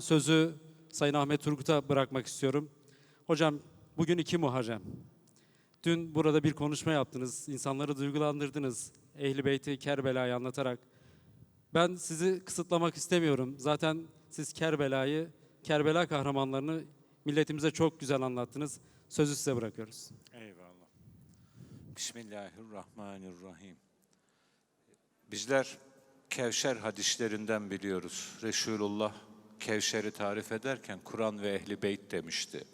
Sözü Sayın Ahmet Turgut'a bırakmak istiyorum. Hocam bugün iki Muharrem. Dün burada bir konuşma yaptınız, insanları duygulandırdınız. Ehli Beyti Kerbela'yı anlatarak. Ben sizi kısıtlamak istemiyorum. Zaten siz Kerbela'yı, Kerbela kahramanlarını milletimize çok güzel anlattınız. Sözü size bırakıyoruz. Eyvallah. Bismillahirrahmanirrahim. Bizler Kevşer hadislerinden biliyoruz. Resulullah Kevşer'i tarif ederken Kur'an ve Ehli Beyt demişti.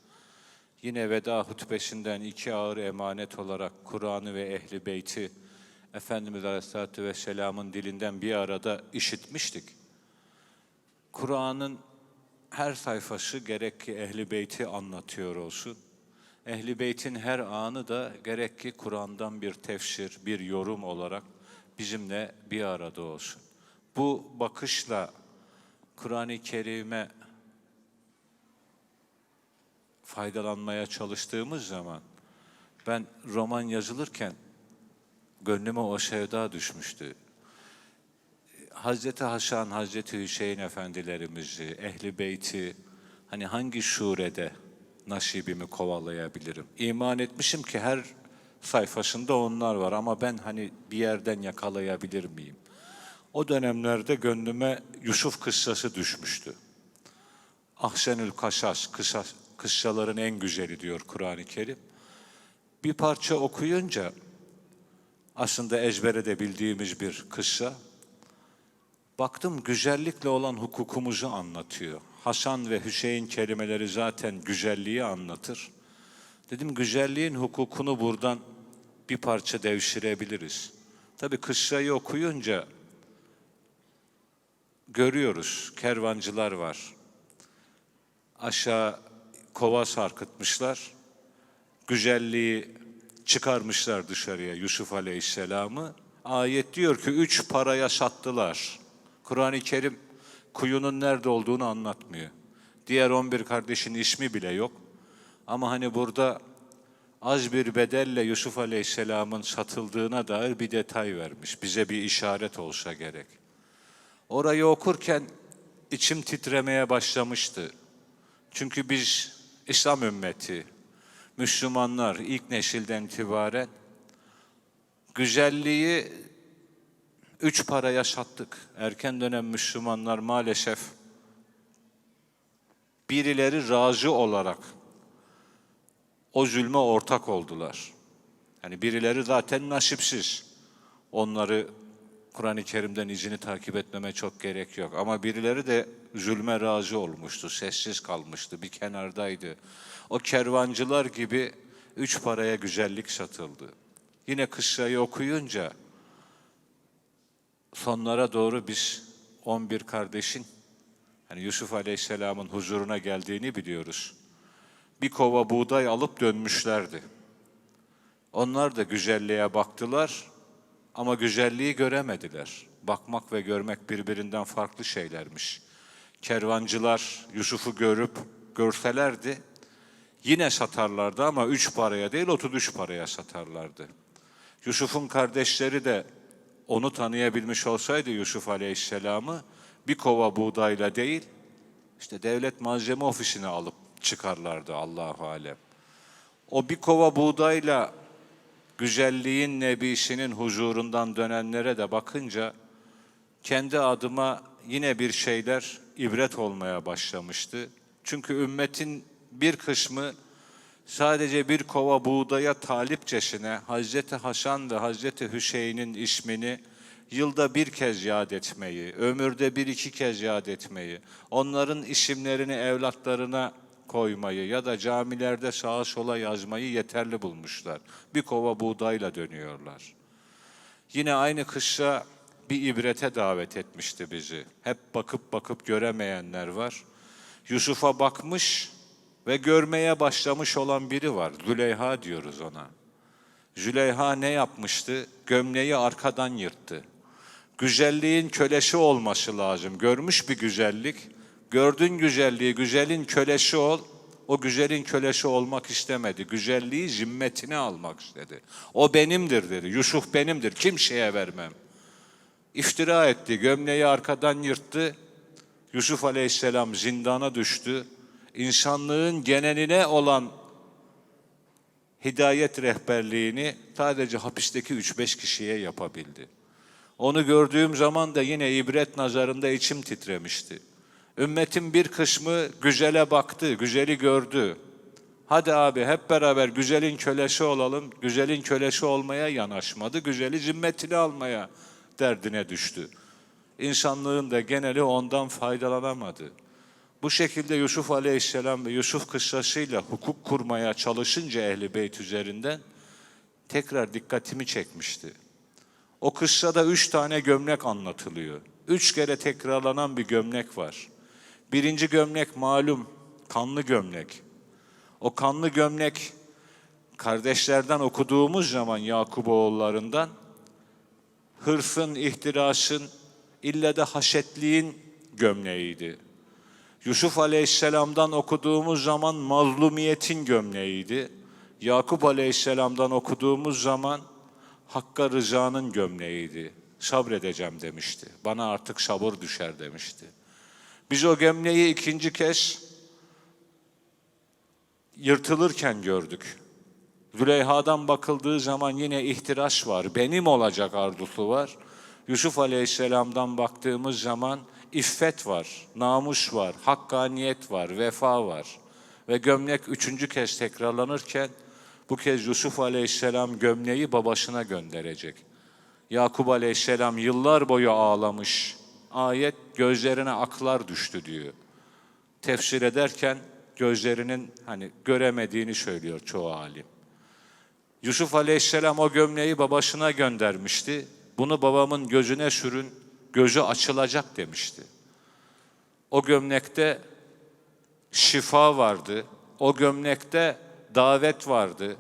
Yine veda hutbesinden iki ağır emanet olarak Kur'an'ı ve Ehli Beyt'i Efendimiz Aleyhisselatü Vesselam'ın dilinden bir arada işitmiştik. Kur'an'ın her sayfası gerek ki Ehli Beyt'i anlatıyor olsun. Ehli Beyt'in her anı da gerek ki Kur'an'dan bir tefsir, bir yorum olarak bizimle bir arada olsun. Bu bakışla Kur'an-ı Kerim'e faydalanmaya çalıştığımız zaman ben roman yazılırken gönlüme o sevda düşmüştü. Hazreti Hasan, Hazreti Hüseyin efendilerimizi, Ehli Beyti hani hangi şurede nasibimi kovalayabilirim? İman etmişim ki her sayfasında onlar var ama ben hani bir yerden yakalayabilir miyim? O dönemlerde gönlüme Yusuf kıssası düşmüştü. Ahsenül Kaşas, kısa, kıssaların en güzeli diyor Kur'an-ı Kerim. Bir parça okuyunca aslında ezbere de bildiğimiz bir kıssa. Baktım güzellikle olan hukukumuzu anlatıyor. Hasan ve Hüseyin kelimeleri zaten güzelliği anlatır. Dedim güzelliğin hukukunu buradan bir parça devşirebiliriz. Tabii kıssayı okuyunca görüyoruz kervancılar var. Aşağı kova sarkıtmışlar. Güzelliği çıkarmışlar dışarıya Yusuf Aleyhisselam'ı. Ayet diyor ki üç paraya sattılar. Kur'an-ı Kerim kuyunun nerede olduğunu anlatmıyor. Diğer 11 kardeşin ismi bile yok. Ama hani burada az bir bedelle Yusuf Aleyhisselam'ın satıldığına dair bir detay vermiş. Bize bir işaret olsa gerek. Orayı okurken içim titremeye başlamıştı. Çünkü biz İslam ümmeti, Müslümanlar ilk nesilden itibaren güzelliği üç paraya sattık. Erken dönem Müslümanlar maalesef birileri razı olarak o zulme ortak oldular. Yani birileri zaten nasipsiz. Onları Kur'an-ı Kerim'den izini takip etmeme çok gerek yok. Ama birileri de zulme razı olmuştu, sessiz kalmıştı, bir kenardaydı. O kervancılar gibi üç paraya güzellik satıldı. Yine kıssayı okuyunca sonlara doğru biz 11 kardeşin hani Yusuf Aleyhisselam'ın huzuruna geldiğini biliyoruz. Bir kova buğday alıp dönmüşlerdi. Onlar da güzelliğe baktılar ama güzelliği göremediler. Bakmak ve görmek birbirinden farklı şeylermiş. Kervancılar Yusuf'u görüp görselerdi yine satarlardı ama üç paraya değil 33 paraya satarlardı. Yusuf'un kardeşleri de onu tanıyabilmiş olsaydı Yusuf Aleyhisselam'ı bir kova buğdayla değil işte devlet malzeme ofisine alıp çıkarlardı Allahu alem. O bir kova buğdayla güzelliğin nebisinin huzurundan dönenlere de bakınca kendi adıma yine bir şeyler ibret olmaya başlamıştı. Çünkü ümmetin bir kısmı sadece bir kova buğdaya talipçesine Hazreti Hasan ve Hazreti Hüseyin'in ismini yılda bir kez yad etmeyi, ömürde bir iki kez yad etmeyi, onların isimlerini evlatlarına koymayı ya da camilerde sağa sola yazmayı yeterli bulmuşlar. Bir kova buğdayla dönüyorlar. Yine aynı kışla bir ibrete davet etmişti bizi. Hep bakıp bakıp göremeyenler var. Yusuf'a bakmış ve görmeye başlamış olan biri var. Züleyha diyoruz ona. Züleyha ne yapmıştı? Gömleği arkadan yırttı. Güzelliğin kölesi olması lazım. Görmüş bir güzellik. Gördün güzelliği, güzelin kölesi ol. O güzelin kölesi olmak istemedi. Güzelliği zimmetine almak istedi. O benimdir dedi. Yusuf benimdir. Kimseye vermem. İftira etti. Gömleği arkadan yırttı. Yusuf Aleyhisselam zindana düştü. İnsanlığın geneline olan hidayet rehberliğini sadece hapisteki 3-5 kişiye yapabildi. Onu gördüğüm zaman da yine ibret nazarında içim titremişti. Ümmetin bir kısmı güzele baktı, güzeli gördü. Hadi abi hep beraber güzelin kölesi olalım. Güzelin kölesi olmaya yanaşmadı. Güzeli zimmetine almaya derdine düştü. İnsanlığın da geneli ondan faydalanamadı. Bu şekilde Yusuf Aleyhisselam ve Yusuf kıssasıyla hukuk kurmaya çalışınca Ehli Beyt üzerinden tekrar dikkatimi çekmişti. O kıssada üç tane gömlek anlatılıyor. Üç kere tekrarlanan bir gömlek var. Birinci gömlek malum kanlı gömlek. O kanlı gömlek kardeşlerden okuduğumuz zaman Yakup oğullarından hırfın, ihtirasın, ille de haşetliğin gömleğiydi. Yusuf Aleyhisselam'dan okuduğumuz zaman mazlumiyetin gömleğiydi. Yakup Aleyhisselam'dan okuduğumuz zaman Hakk'a rızanın gömleğiydi. Sabredeceğim demişti. Bana artık sabır düşer demişti. Biz o gömleği ikinci kez yırtılırken gördük. Züleyha'dan bakıldığı zaman yine ihtiras var. Benim olacak arzusu var. Yusuf Aleyhisselam'dan baktığımız zaman iffet var, namus var, hakkaniyet var, vefa var. Ve gömlek üçüncü kez tekrarlanırken bu kez Yusuf Aleyhisselam gömleği babasına gönderecek. Yakup Aleyhisselam yıllar boyu ağlamış. Ayet gözlerine aklar düştü diyor. Tefsir ederken gözlerinin hani göremediğini söylüyor çoğu alim. Yusuf Aleyhisselam o gömleği babasına göndermişti. Bunu babamın gözüne sürün, gözü açılacak demişti. O gömlekte şifa vardı. O gömlekte davet vardı.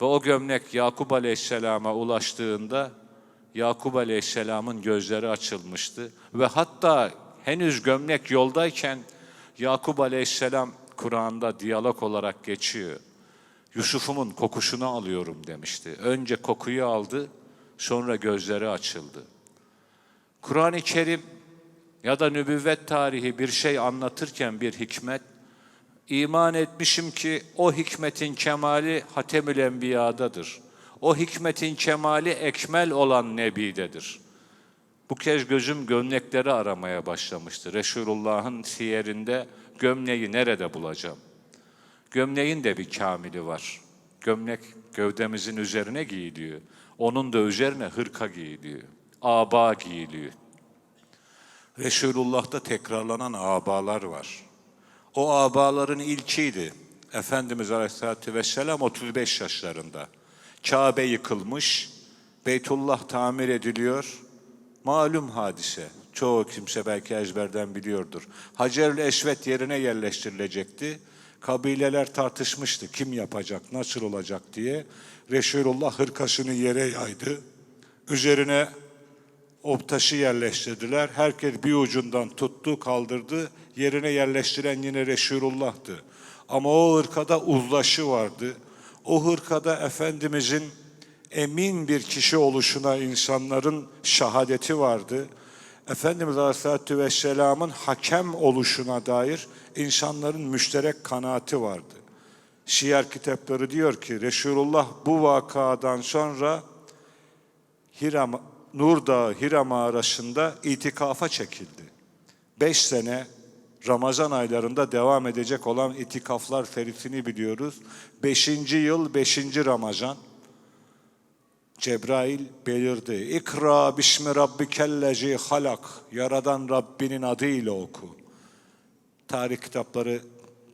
Ve o gömlek Yakup Aleyhisselam'a ulaştığında Yakup Aleyhisselam'ın gözleri açılmıştı. Ve hatta henüz gömlek yoldayken Yakup Aleyhisselam Kur'an'da diyalog olarak geçiyor. Yusuf'umun kokusunu alıyorum demişti. Önce kokuyu aldı, sonra gözleri açıldı. Kur'an-ı Kerim ya da nübüvvet tarihi bir şey anlatırken bir hikmet, iman etmişim ki o hikmetin kemali Hatemül Enbiya'dadır. O hikmetin kemali ekmel olan Nebi'dedir. Bu kez gözüm gömlekleri aramaya başlamıştı. Resulullah'ın siyerinde gömleği nerede bulacağım? Gömleğin de bir kamili var. Gömlek gövdemizin üzerine giyiliyor. Onun da üzerine hırka giyiliyor. Aba giyiliyor. Resulullah'ta tekrarlanan abalar var. O abaların ilkiydi. Efendimiz Aleyhisselatü Vesselam 35 yaşlarında. Kabe yıkılmış, Beytullah tamir ediliyor. Malum hadise. Çoğu kimse belki ezberden biliyordur. Hacerül Esvet yerine yerleştirilecekti. Kabileler tartışmıştı kim yapacak, nasıl olacak diye. Resulullah hırkasını yere yaydı. Üzerine o taşı yerleştirdiler. Herkes bir ucundan tuttu, kaldırdı. Yerine yerleştiren yine Resulullah'tı. Ama o hırkada uzlaşı vardı. O hırkada Efendimizin emin bir kişi oluşuna insanların şahadeti vardı. Efendimiz Aleyhisselatü Vesselam'ın hakem oluşuna dair insanların müşterek kanaati vardı. Şiar kitapları diyor ki Resulullah bu vakadan sonra Hira, Nur Dağı Hira mağarasında itikafa çekildi. Beş sene Ramazan aylarında devam edecek olan itikaflar feritini biliyoruz. Beşinci yıl, beşinci Ramazan. Cebrail belirdi. İkra bismi rabbikellezi halak. Yaradan Rabbinin adıyla oku. Tarih kitapları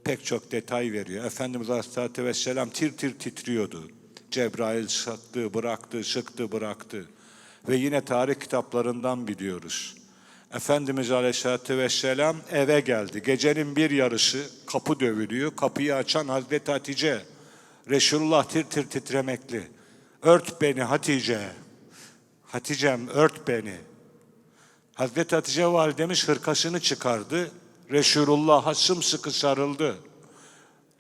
pek çok detay veriyor. Efendimiz Aleyhisselatü Vesselam tir tir titriyordu. Cebrail sıktı, bıraktı, sıktı, bıraktı. Ve yine tarih kitaplarından biliyoruz. Efendimiz Aleyhisselatü Vesselam eve geldi. Gecenin bir yarısı kapı dövülüyor. Kapıyı açan Hazreti Hatice. Resulullah tir tir titremekli. Ört beni Hatice. Hatice'm ört beni. Hazreti Hatice validemiz hırkasını çıkardı. Resulullah'a sımsıkı sarıldı.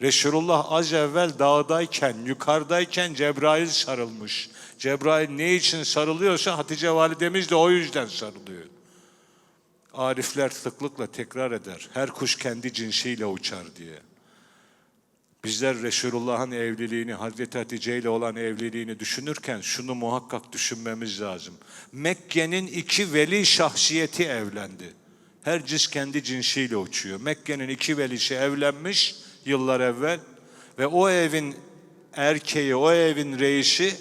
Resulullah az evvel dağdayken, yukarıdayken Cebrail sarılmış. Cebrail ne için sarılıyorsa Hatice validemiz de o yüzden sarılıyor. Arifler sıklıkla tekrar eder. Her kuş kendi cinsiyle uçar diye. Bizler Resulullah'ın evliliğini, Hazreti Hatice ile olan evliliğini düşünürken şunu muhakkak düşünmemiz lazım. Mekke'nin iki veli şahsiyeti evlendi. Her cins kendi cinsiyle uçuyor. Mekke'nin iki velisi evlenmiş yıllar evvel ve o evin erkeği, o evin reisi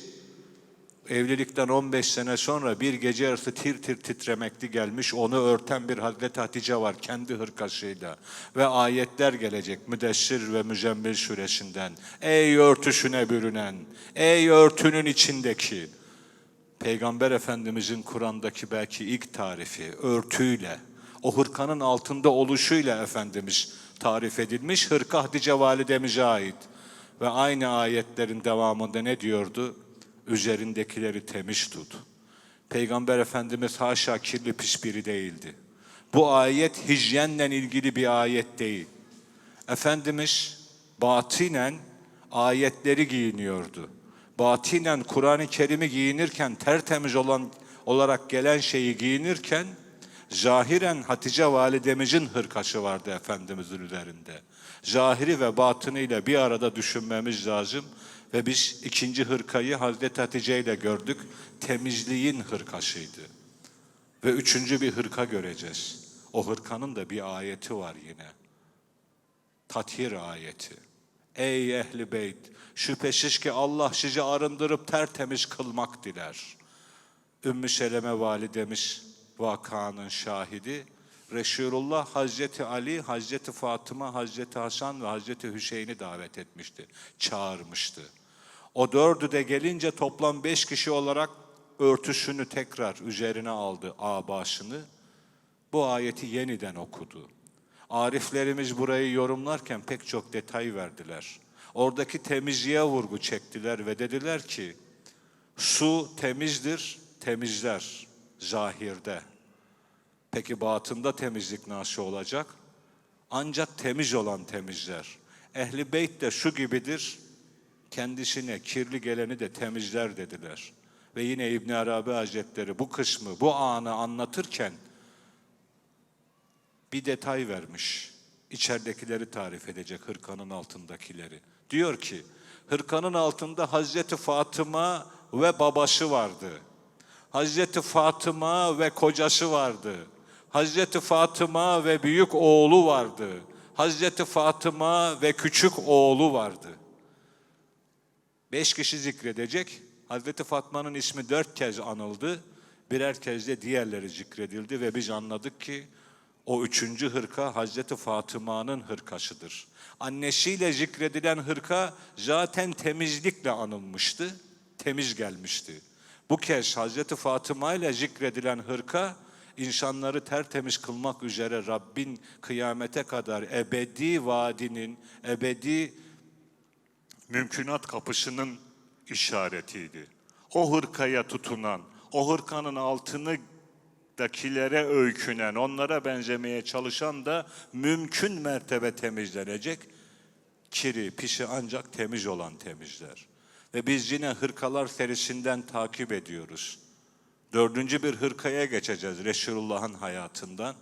Evlilikten 15 sene sonra bir gece yarısı tir tir titremekli gelmiş. Onu örten bir Hazreti Hatice var kendi hırkasıyla. Ve ayetler gelecek Müdessir ve Müzemmil suresinden. Ey örtüsüne bürünen, ey örtünün içindeki. Peygamber Efendimizin Kur'an'daki belki ilk tarifi örtüyle, o hırkanın altında oluşuyla Efendimiz tarif edilmiş. Hırka Hatice validemize ait. Ve aynı ayetlerin devamında ne diyordu? Üzerindekileri temiz tut. Peygamber Efendimiz haşa kirli pis biri değildi. Bu ayet hijyenle ilgili bir ayet değil. Efendimiz batinen ayetleri giyiniyordu. Batinen Kur'an-ı Kerim'i giyinirken tertemiz olan olarak gelen şeyi giyinirken zahiren Hatice validemizin hırkası vardı Efendimizin üzerinde. Zahiri ve batınıyla bir arada düşünmemiz lazım. Ve biz ikinci hırkayı Hazreti Hatice ile gördük. Temizliğin hırkasıydı. Ve üçüncü bir hırka göreceğiz. O hırkanın da bir ayeti var yine. Tathir ayeti. Ey ehli beyt, şüphesiz ki Allah sizi arındırıp tertemiz kılmak diler. Ümmü Seleme validemiz vakanın şahidi. Resulullah Hazreti Ali, Hazreti Fatıma, Hazreti Hasan ve Hazreti Hüseyin'i davet etmişti, çağırmıştı. O dördü de gelince toplam beş kişi olarak örtüsünü tekrar üzerine aldı, abaşını. Bu ayeti yeniden okudu. Ariflerimiz burayı yorumlarken pek çok detay verdiler. Oradaki temizliğe vurgu çektiler ve dediler ki, su temizdir, temizler zahirde. Peki batında temizlik nasıl olacak? Ancak temiz olan temizler. Ehli beyt de şu gibidir, kendisine kirli geleni de temizler dediler. Ve yine İbn Arabi Hazretleri bu kısmı, bu anı anlatırken bir detay vermiş. İçeridekileri tarif edecek hırkanın altındakileri. Diyor ki, hırkanın altında Hazreti Fatıma ve babası vardı. Hazreti Fatıma ve kocası vardı. Hazreti Fatıma ve büyük oğlu vardı. Hazreti Fatıma ve küçük oğlu vardı. Beş kişi zikredecek. Hazreti Fatma'nın ismi dört kez anıldı. Birer kez de diğerleri zikredildi ve biz anladık ki o üçüncü hırka Hazreti Fatıma'nın hırkasıdır. Annesiyle zikredilen hırka zaten temizlikle anılmıştı, temiz gelmişti. Bu kez Hazreti Fatıma ile zikredilen hırka insanları tertemiz kılmak üzere Rabbin kıyamete kadar ebedi vaadinin, ebedi mümkünat kapısının işaretiydi. O hırkaya tutunan, o hırkanın altını dakilere öykünen, onlara benzemeye çalışan da mümkün mertebe temizlenecek. Kiri, pişi ancak temiz olan temizler. Ve biz yine hırkalar serisinden takip ediyoruz. Dördüncü bir hırkaya geçeceğiz Resulullah'ın hayatından.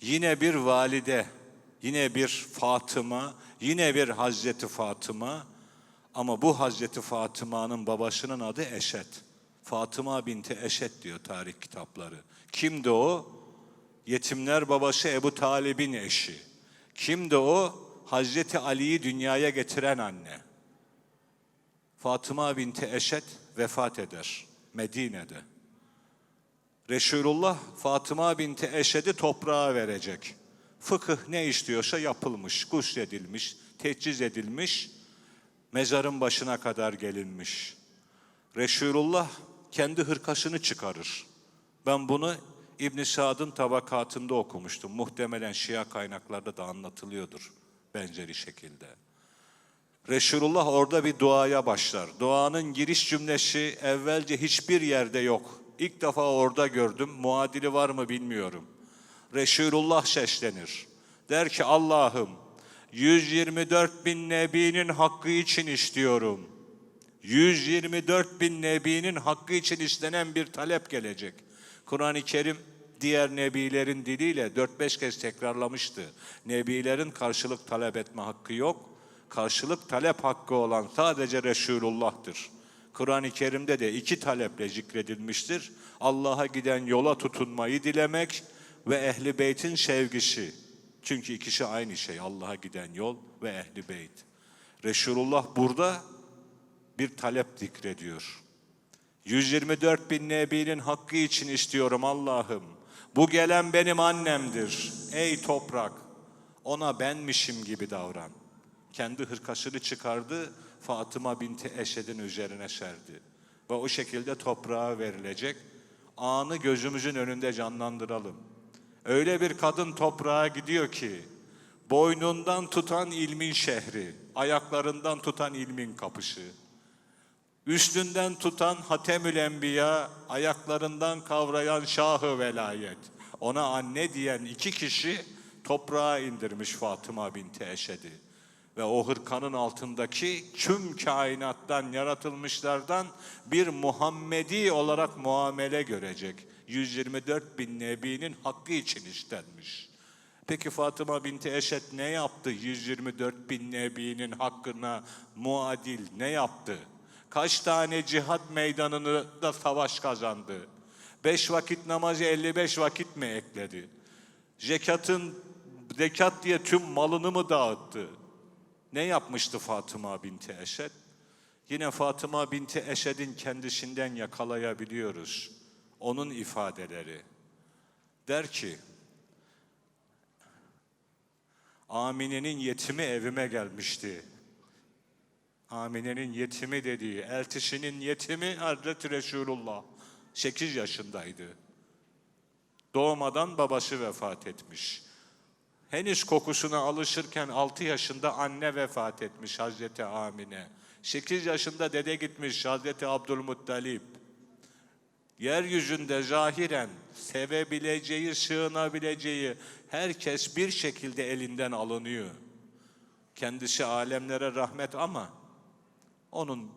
Yine bir valide, yine bir Fatıma, yine bir Hazreti Fatıma ama bu Hazreti Fatıma'nın babasının adı Eşet. Fatıma binti Eşet diyor tarih kitapları. Kimdi o? Yetimler babası Ebu Talib'in eşi. Kimdi o? Hazreti Ali'yi dünyaya getiren anne. Fatıma binti Eşet vefat eder Medine'de. Resulullah Fatıma binti Eşed'i toprağa verecek. Fıkıh ne istiyorsa yapılmış, gusledilmiş, teçhiz edilmiş, mezarın başına kadar gelinmiş. Resulullah kendi hırkasını çıkarır. Ben bunu İbn Sad'ın tabakatında okumuştum. Muhtemelen Şia kaynaklarda da anlatılıyordur benzeri şekilde. Resulullah orada bir duaya başlar. Duanın giriş cümlesi evvelce hiçbir yerde yok. İlk defa orada gördüm. Muadili var mı bilmiyorum. Resulullah seslenir. Der ki Allah'ım 124 bin nebinin hakkı için istiyorum. 124 bin nebinin hakkı için istenen bir talep gelecek. Kur'an-ı Kerim diğer nebilerin diliyle 4-5 kez tekrarlamıştı. Nebilerin karşılık talep etme hakkı yok. Karşılık talep hakkı olan sadece Resulullah'tır. Kur'an-ı Kerim'de de iki taleple zikredilmiştir. Allah'a giden yola tutunmayı dilemek ve ehli beytin sevgisi. Çünkü ikisi aynı şey. Allah'a giden yol ve ehli beyt. Resulullah burada bir talep zikrediyor. 124 bin nebinin hakkı için istiyorum Allah'ım. Bu gelen benim annemdir. Ey toprak, ona benmişim gibi davran. Kendi hırkasını çıkardı, Fatıma binti Eşed'in üzerine serdi. Ve o şekilde toprağa verilecek. Anı gözümüzün önünde canlandıralım. Öyle bir kadın toprağa gidiyor ki, boynundan tutan ilmin şehri, ayaklarından tutan ilmin kapışı. Üstünden tutan Hatemül Enbiya, ayaklarından kavrayan Şahı Velayet. Ona anne diyen iki kişi toprağa indirmiş Fatıma binti Eşed'i. Ve o hırkanın altındaki tüm kainattan yaratılmışlardan bir Muhammedi olarak muamele görecek. 124 bin nebinin hakkı için istenmiş. Peki Fatıma binti Eşed ne yaptı 124 bin nebinin hakkına muadil ne yaptı? Kaç tane cihat meydanını da savaş kazandı? Beş vakit namazı 55 vakit mi ekledi? Zekatın zekat diye tüm malını mı dağıttı? Ne yapmıştı Fatıma binti Eşed? Yine Fatıma binti Eşed'in kendisinden yakalayabiliyoruz. Onun ifadeleri. Der ki, Amine'nin yetimi evime gelmişti. Amine'nin yetimi dediği, eltisinin yetimi Hazreti Resulullah. 8 yaşındaydı. Doğmadan babası vefat etmiş. Henüz kokusuna alışırken 6 yaşında anne vefat etmiş Hazreti Amine. 8 yaşında dede gitmiş Hazreti Abdülmuttalip. Yeryüzünde zahiren sevebileceği, sığınabileceği herkes bir şekilde elinden alınıyor. Kendisi alemlere rahmet ama onun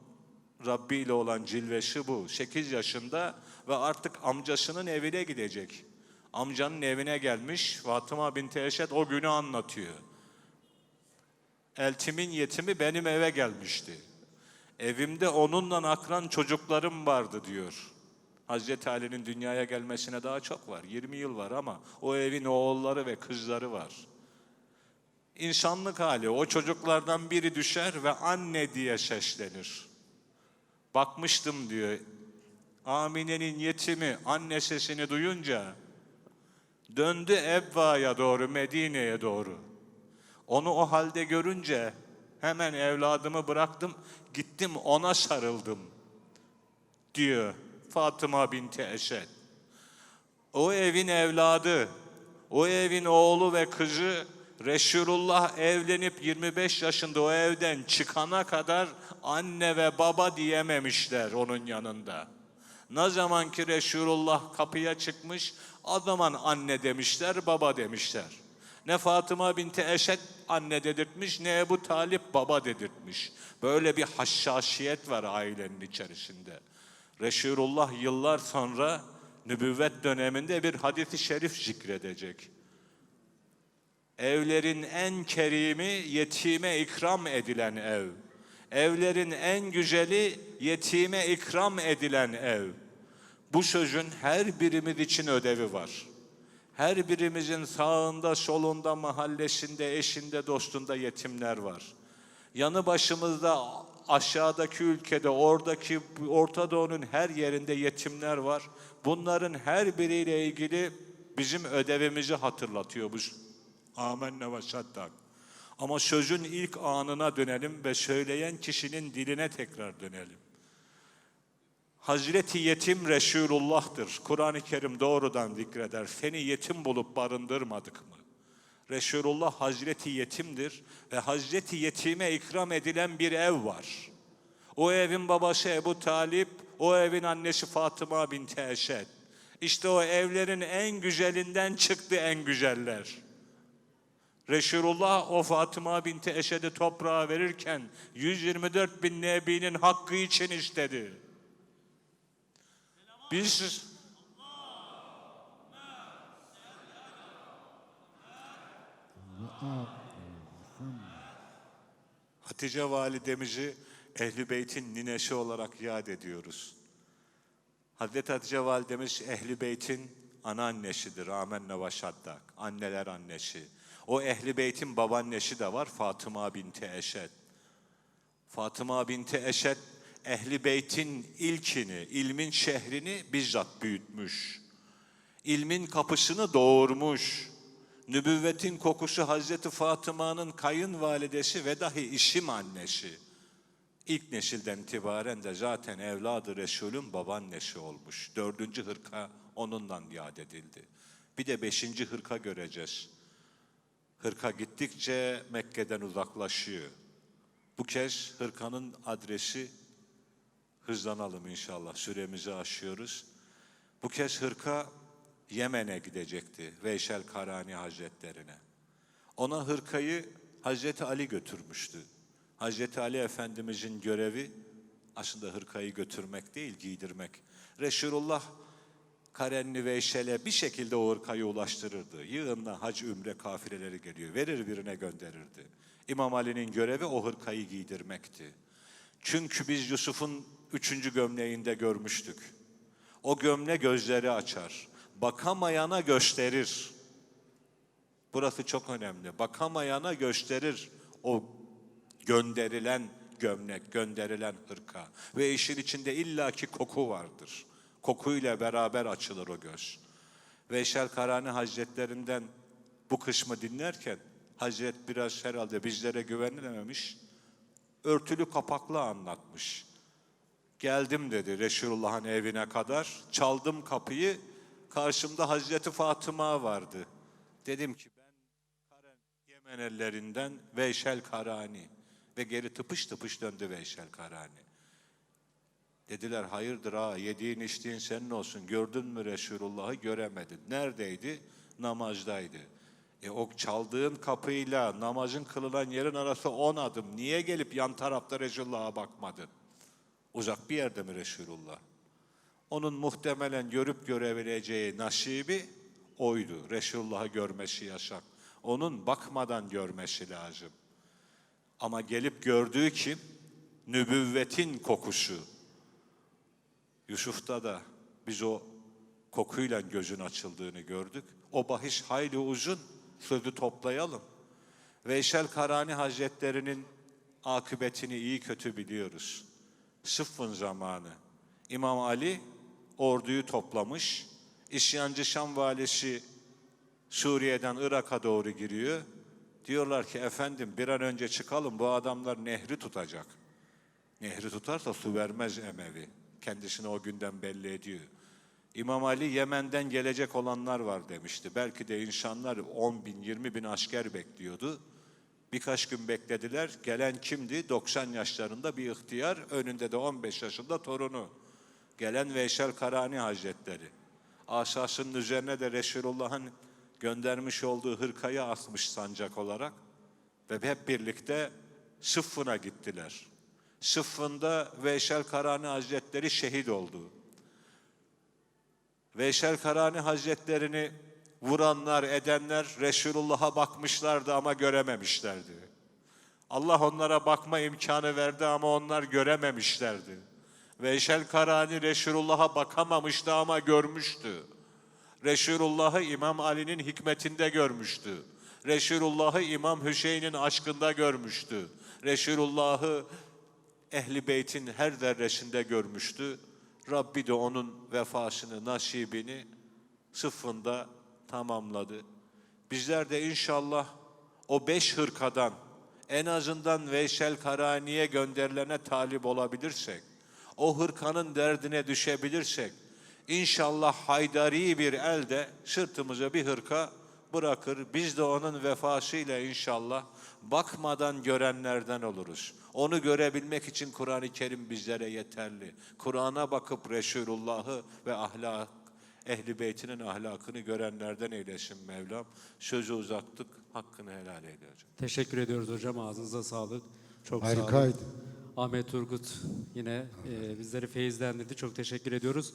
Rabbi ile olan cilvesi bu. 8 yaşında ve artık amcasının evine gidecek. Amcanın evine gelmiş Fatıma binti Eşed o günü anlatıyor. Eltimin yetimi benim eve gelmişti. Evimde onunla akran çocuklarım vardı diyor. Hazreti Ali'nin dünyaya gelmesine daha çok var. 20 yıl var ama o evin oğulları ve kızları var. İnsanlık hali o çocuklardan biri düşer ve anne diye seslenir. Bakmıştım diyor. Amine'nin yetimi anne sesini duyunca döndü Ebba'ya doğru Medine'ye doğru. Onu o halde görünce hemen evladımı bıraktım gittim ona sarıldım diyor Fatıma binti Eşed. O evin evladı, o evin oğlu ve kızı Resulullah evlenip 25 yaşında o evden çıkana kadar anne ve baba diyememişler onun yanında. Ne zaman ki Resulullah kapıya çıkmış, o zaman anne demişler, baba demişler. Ne Fatıma binti Eşed anne dedirtmiş, ne Ebu Talip baba dedirtmiş. Böyle bir haşhaşiyet var ailenin içerisinde. Resulullah yıllar sonra nübüvvet döneminde bir hadisi şerif zikredecek. Evlerin en kerimi yetime ikram edilen ev. Evlerin en güzeli yetime ikram edilen ev. Bu sözün her birimiz için ödevi var. Her birimizin sağında, solunda, mahallesinde, eşinde, dostunda yetimler var. Yanı başımızda aşağıdaki ülkede, oradaki Orta Doğu'nun her yerinde yetimler var. Bunların her biriyle ilgili bizim ödevimizi hatırlatıyor bu Amenna ve saddak. Ama sözün ilk anına dönelim ve söyleyen kişinin diline tekrar dönelim. Hazreti yetim Resulullah'tır. Kur'an-ı Kerim doğrudan zikreder. Seni yetim bulup barındırmadık mı? Resulullah Hazreti yetimdir ve Hazreti yetime ikram edilen bir ev var. O evin babası Ebu Talip, o evin annesi Fatıma binti Eşed. İşte o evlerin en güzelinden çıktı en güzeller. Resulullah o Fatıma binti Eşed'i toprağa verirken 124 bin nebinin hakkı için istedi. Biz Hatice validemizi Ehli Beyt'in ninesi olarak yad ediyoruz. Hazreti Hatice validemiz Ehli Beyt'in anaannesidir. Amenna ve şaddak. Anneler annesi. O Ehli Beyt'in babaannesi de var Fatıma binti Eşed. Fatıma binti Eşed Ehli Beyt'in ilkini, ilmin şehrini bizzat büyütmüş. İlmin kapısını doğurmuş. Nübüvvetin kokusu Hazreti Fatıma'nın kayınvalidesi ve dahi işim annesi. İlk nesilden itibaren de zaten evladı Resul'ün babaannesi olmuş. Dördüncü hırka onundan yad edildi. Bir de beşinci hırka göreceğiz. Hırka gittikçe Mekke'den uzaklaşıyor. Bu kez hırkanın adresi hızlanalım inşallah. Süremizi aşıyoruz. Bu kez hırka Yemen'e gidecekti. Veysel Karani Hazretlerine. Ona hırkayı Hazreti Ali götürmüştü. Hazreti Ali Efendimizin görevi aslında hırkayı götürmek değil, giydirmek. Resulullah Karenli Veysel'e bir şekilde o hırkayı ulaştırırdı. Yığınla hac ümre kafileleri geliyor. Verir birine gönderirdi. İmam Ali'nin görevi o hırkayı giydirmekti. Çünkü biz Yusuf'un üçüncü gömleğinde görmüştük. O gömle gözleri açar. Bakamayana gösterir. Burası çok önemli. Bakamayana gösterir o gönderilen gömlek, gönderilen hırka. Ve işin içinde illaki koku vardır. Kokuyla beraber açılır o göz. Veysel Karani Hazretlerinden bu kısmı dinlerken Hazret biraz herhalde bizlere güvenilememiş, örtülü kapaklı anlatmış. Geldim dedi Resulullah'ın evine kadar. Çaldım kapıyı. Karşımda Hazreti Fatıma vardı. Dedim ki ben Karen Yemen ellerinden Veysel Karani. Ve geri tıpış tıpış döndü Veysel Karani. Dediler hayırdır ha yediğin içtiğin senin olsun. Gördün mü Resulullah'ı göremedin. Neredeydi? Namazdaydı. E o çaldığın kapıyla namazın kılınan yerin arası on adım. Niye gelip yan tarafta Resulullah'a bakmadın? Uzak bir yerde mi Resulullah? Onun muhtemelen görüp görebileceği nasibi oydu. Resulullah'ı görmesi yasak. Onun bakmadan görmesi lazım. Ama gelip gördüğü kim? Nübüvvetin kokusu. Yusuf'ta da biz o kokuyla gözün açıldığını gördük. O bahis hayli uzun, sözü toplayalım. Veysel Karani Hazretleri'nin akıbetini iyi kötü biliyoruz. Sıffın zamanı. İmam Ali orduyu toplamış. İsyancı Şam valisi Suriye'den Irak'a doğru giriyor. Diyorlar ki efendim bir an önce çıkalım bu adamlar nehri tutacak. Nehri tutarsa su vermez Emevi. Kendisini o günden belli ediyor. İmam Ali Yemen'den gelecek olanlar var demişti. Belki de insanlar 10 bin, 20 bin asker bekliyordu. Birkaç gün beklediler. Gelen kimdi? 90 yaşlarında bir ihtiyar. Önünde de 15 yaşında torunu. Gelen Veysel Karani Hazretleri. Asasının üzerine de Resulullah'ın göndermiş olduğu hırkayı asmış sancak olarak. Ve hep birlikte Sıffın'a gittiler. Sıffın'da Veysel Karani Hazretleri şehit oldu. Veysel Karani Hazretlerini vuranlar, edenler Resulullah'a bakmışlardı ama görememişlerdi. Allah onlara bakma imkanı verdi ama onlar görememişlerdi. Veysel Karani Resulullah'a bakamamıştı ama görmüştü. Resulullah'ı İmam Ali'nin hikmetinde görmüştü. Resulullah'ı İmam Hüseyin'in aşkında görmüştü. Resulullah'ı Ehli Beyt'in her zerresinde görmüştü. Rabbi de onun vefasını, nasibini sıfında tamamladı. Bizler de inşallah o beş hırkadan en azından Veysel Karani'ye gönderilene talip olabilirsek, o hırkanın derdine düşebilirsek, inşallah haydari bir elde sırtımıza bir hırka bırakır. Biz de onun vefasıyla inşallah bakmadan görenlerden oluruz. Onu görebilmek için Kur'an-ı Kerim bizlere yeterli. Kur'an'a bakıp Resulullah'ı ve ahlak, Ehli Beytinin ahlakını görenlerden eylesin Mevlam. Sözü uzattık, hakkını helal eyle hocam. Teşekkür ediyoruz hocam. Ağzınıza sağlık. Çok sağ olun. Ahmet Turgut yine e, bizleri feyizlendirdi. Çok teşekkür ediyoruz.